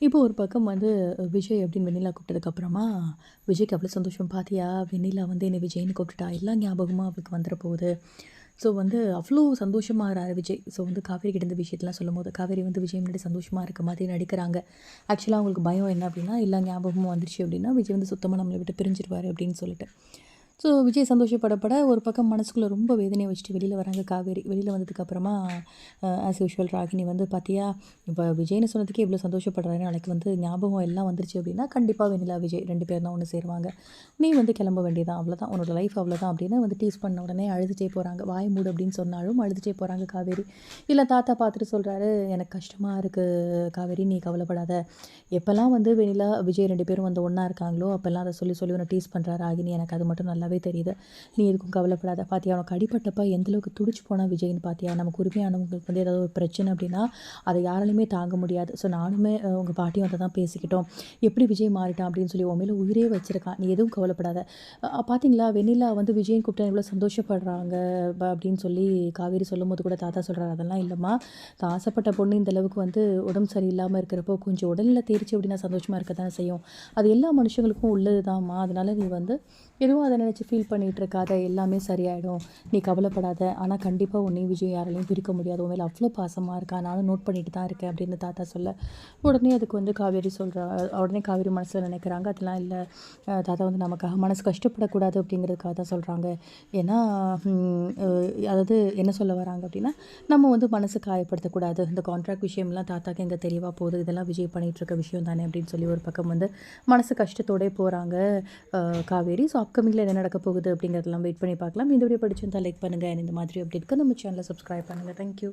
இப்போ ஒரு பக்கம் வந்து விஜய் அப்படின்னு வெண்ணிலா கூப்பிட்டதுக்கப்புறமா விஜய்க்கு அவ்வளோ சந்தோஷம் பார்த்தியா வெண்ணிலா வந்து என்னை விஜய்னு கூப்பிட்டுட்டா. எல்லா ஞாபகமாக அவளுக்கு வந்துட போகுது. ஸோ வந்து அவ்வளோ சந்தோஷமாகிறாரு விஜய். ஸோ வந்து காவேரி கிட்ட இந்த விஷயத்தெலாம் சொல்லும் போது காவேரி வந்து விஜய் முன்னாடி சந்தோஷமாக இருக்க மாதிரி நடிக்கிறாங்க. ஆக்சுவலாக அவங்களுக்கு பயம் என்ன அப்படின்னா எல்லா ஞாபகமும் வந்துருச்சு அப்படின்னா விஜய் வந்து சுத்தமாக நம்மளை விட்டு பிரிஞ்சிருவார் அப்படின்னு சொல்லிட்டு. ஸோ விஜய் சந்தோஷப்படப்பட ஒரு பக்கம் மனசுக்குள்ளே ரொம்ப வேதனையை வச்சுட்டு வெளியில் வராங்க காவேரி. வெளியில் வந்ததுக்கப்புறமா ஆஸ் யூஷுவல் ராகினி வந்து பார்த்தியா இப்போ விஜய்னு சொன்னதுக்கே இவ்வளோ சந்தோஷப்படுறாரு நாளைக்கு வந்து ஞாபகம் எல்லாம் வந்துருச்சு அப்படின்னா கண்டிப்பாக வெண்ணிலா விஜய் ரெண்டு பேர் தான் ஒன்று சேருவாங்க. நீ வந்து கிளம்ப வேண்டியதான் அவ்வளோதான் உன்னோட லைஃப் அவ்வளோதான் அப்படின்னு வந்து டீஸ் பண்ண உடனே அழுதுகிட்டே போகிறாங்க வாய் மூடு அப்படின்னு சொன்னாலும் அழுதுகிட்டே போகிறாங்க காவேரி. இல்லை தாத்தா பார்த்துட்டு சொல்கிறாரு எனக்கு கஷ்டமாக இருக்குது காவேரி நீ கவலைப்படாத. எப்போல்லாம் வந்து வெண்ணிலா விஜய் ரெண்டு பேரும் வந்து ஒன்றா இருக்காங்களோ அப்போல்லாம் அதை சொல்லி சொல்லி உன்னை டீஸ் பண்ணுறா ராகினி. எனக்கு அது மட்டும் நல்லா நல்லாவே தெரியுது. நீ எதுக்கும் கவலைப்படாத பார்த்தியா உனக்கு அடிப்பட்டப்ப எந்தளவுக்கு துடிச்சு போனால் விஜய்னு பார்த்தியா நமக்கு உரிமையானவங்களுக்கு வந்து ஏதாவது ஒரு பிரச்சனை அப்படின்னா அதை யாராலையுமே தாங்க முடியாது. ஸோ நானுமே உங்கள் பாட்டியும் அதை தான் பேசிக்கிட்டோம். எப்படி விஜய் மாறிட்டான் அப்படின்னு சொல்லி உன் மேலே உயிரே வச்சுருக்கான். நீ எதுவும் கவலைப்படாத. பார்த்தீங்களா வெண்ணிலா வந்து விஜயன் கூப்பிட்டா எவ்வளோ சந்தோஷப்படுறாங்க அப்படின்னு சொல்லி காவேரி சொல்லும் போது கூட தாத்தா சொல்கிறார் அதெல்லாம் இல்லைம்மா. தான் ஆசைப்பட்ட பொண்ணு இந்த அளவுக்கு வந்து உடம்பு சரியில்லாமல் இருக்கிறப்போ கொஞ்சம் உடலில் தேர்ச்சி அப்படின்னா சந்தோஷமாக இருக்க தானே செய்யும். அது எல்லா மனுஷங்களுக்கும் உள்ளது தான்மா அதனால நீ வந்து எதுவும் அதை நினச்சி ஃபீல் பண்ணிகிட்டு இருக்காத எல்லாமே சரியாயிடும். நீ கவலைப்படாத. ஆனால் கண்டிப்பாக உன்னையும் விஜய் யாராலையும் பிரிக்க முடியாது. உன் மேலே அவ்வளோ பாசமாக இருக்கா? நானும் நோட் பண்ணிட்டு தான் இருக்கேன் அப்படின்னு தாத்தா சொல்ல. உடனே அதுக்கு வந்து காவேரி சொல்கிறா உடனே காவேரி மனசில் நினைக்கிறாங்க அதெல்லாம் இல்லை. தாத்தா வந்து நமக்காக மனசு கஷ்டப்படக்கூடாது அப்படிங்கிறதுக்காக தான் சொல்கிறாங்க ஏன்னா அதாவது என்ன சொல்ல வராங்க அப்படின்னா நம்ம வந்து மனசு காயப்படுத்தக்கூடாது. இந்த கான்ட்ராக்ட் விஷயம்லாம் தாத்தாக்கு எங்கே தெளிவாக போகுது. இதெல்லாம் விஜய் பண்ணிகிட்டு இருக்க விஷயம் தானே அப்படின்னு சொல்லி ஒரு பக்கம் வந்து மனசு கஷ்டத்தோடே போகிறாங்க காவேரி. ஸோ அப்கமிங்கில் என்ன நடக்க போகுது அப்படிங்கிறதெல்லாம் வெயிட் பண்ணி பார்க்கலாம். இந்த வீடியோ பிடிச்சிருந்தா லைக் பண்ணுங்கள் இந்த மாதிரி அப்டேட்க்கு நம்ம சேனலை சப்ஸ்கிரைப் பண்ணுங்கள் தேங்க்யூ